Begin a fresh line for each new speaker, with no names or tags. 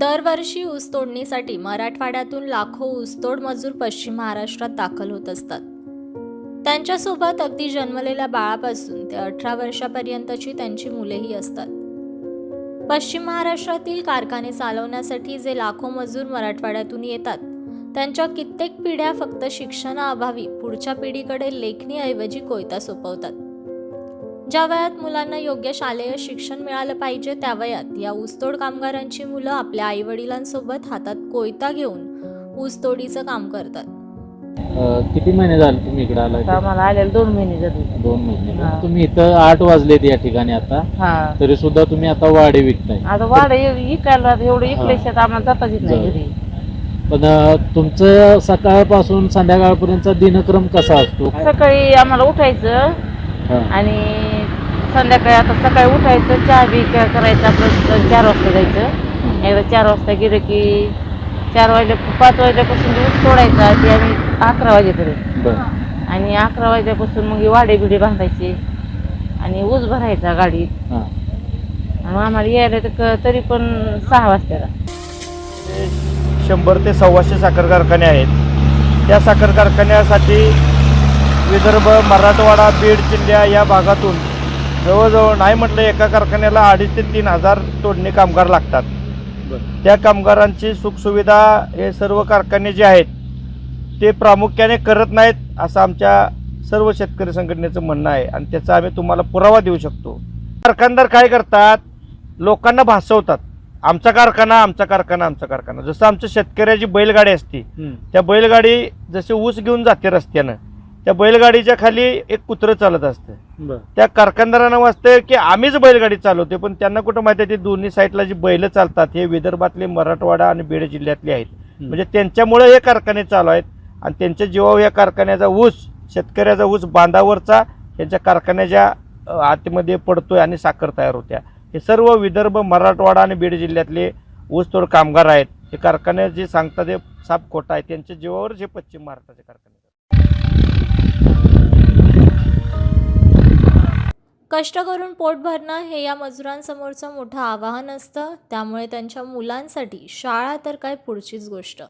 दरवर्षी ऊस तोडणीसाठी मराठवाड्यातून लाखो ऊसतोड मजूर पश्चिम महाराष्ट्रात दाखल होत असतात. त्यांच्यासोबत अगदी जन्मलेल्या बाळापासून ते अठरा वर्षापर्यंतची त्यांची मुलेही असतात. पश्चिम महाराष्ट्रातील कारखाने चालवण्यासाठी जे लाखो मजूर मराठवाड्यातून येतात त्यांच्या कित्येक पिढ्या फक्त शिक्षणाअभावी पुढच्या पिढीकडे लेखणीऐवजी कोयता सोपवतात. ज्या वयात मुलांना योग्य शालेय शिक्षण मिळालं पाहिजे त्या वयात या ऊसतोड कामगारांची मुलं आपल्या आईवडिलांसोबत हातात कोयता घेऊन ऊसतोडीचं काम करतात.
किती महिने झाले तुम्ही इकडे
आता आम्हाला आलेले दोन महिने झाले.
दोन महिने.
हा.
तुम्ही इथं आठ वाजलेत या ठिकाणी आता. तरी सुद्धा तुम्ही आता वाडे विकताय.
आता वाढ इकायला एवढं इकले शेत आम्हाला जाताच येत नाही
पण तुमचं सकाळपासून संध्याकाळपर्यंतचा दिनक्रम कसा असतो?
सकाळी आम्हाला उठायचं. आणि संध्याकाळी आता सकाळी उठायचं चहा बी करायचं आपलं चार वाजता जायचं. एकदा चार वाजता गेलं की चार वाजल्या पाच वाजल्यापासून ऊस तोडायचा ते आम्ही अकरा वाजेपर्यंत.
बरं.
आणि अकरा वाजल्यापासून मग वाडे बिडे बांधायचे आणि ऊस भरायचा गाडीत.
हा.
आणि आम्हाला यायला तर क- तरी पण सहा वाजताला
शंभर ते सव्वाशे साखर कारखाने आहेत. त्या साखर कारखान्यासाठी विदर्भ मराठवाडा बीड जिल्ह्या या भागातून जवळजवळ नाही म्हटलं एका कारखान्याला अडीच ते तीन हजार तोडणी कामगार लागतात. त्या कामगारांची सुखसुविधा हे सर्व कारखाने जे आहेत ते प्रामुख्याने करत नाहीत असं आमच्या सर्व शेतकरी संघटनेचं म्हणणं आहे. आणि त्याचा आम्ही तुम्हाला पुरावा देऊ शकतो. कारखानदार काय करतात? लोकांना भासवतात. आमचा कारखाना आमचा कारखाना आमचा कारखाना. जसं आमच्या शेतकऱ्याची बैलगाडी असते. त्या बैलगाडी जशी ऊस घेऊन जाते रस्त्यानं त्या बैलगाडीच्या खाली एक कुत्रं चालत असतं. त्या कारखानदारांना वाटतं की आम्हीच बैलगाडी चालवते पण त्यांना कुठं माहिती आहे ते दोन्ही साईडला जी बैल चालतात हे विदर्भातले मराठवाडा आणि बीड जिल्ह्यातले आहेत. म्हणजे त्यांच्यामुळे हे कारखाने चालू आहेत आणि त्यांच्या जीवावर या कारखान्याचा ऊस शेतकऱ्याचा ऊस बांधावरचा त्यांच्या कारखान्याच्या आतमध्ये पडतोय आणि साखर तयार होत्या. हे सर्व विदर्भ मराठवाडा आणि बीड जिल्ह्यातले ऊसतोड कामगार आहेत. हे कारखाने जे सांगतात ते साप खोटा आहे. त्यांच्या जीवावरच हे पश्चिम महाराष्ट्राचे कारखाने.
कष्ट करून पोट भरणं हे या मजुरांसमोरचं मोठं आव्हान असतं. त्यामुळे त्यांच्या मुलांसाठी शाळा तर काय पुढचीच गोष्ट.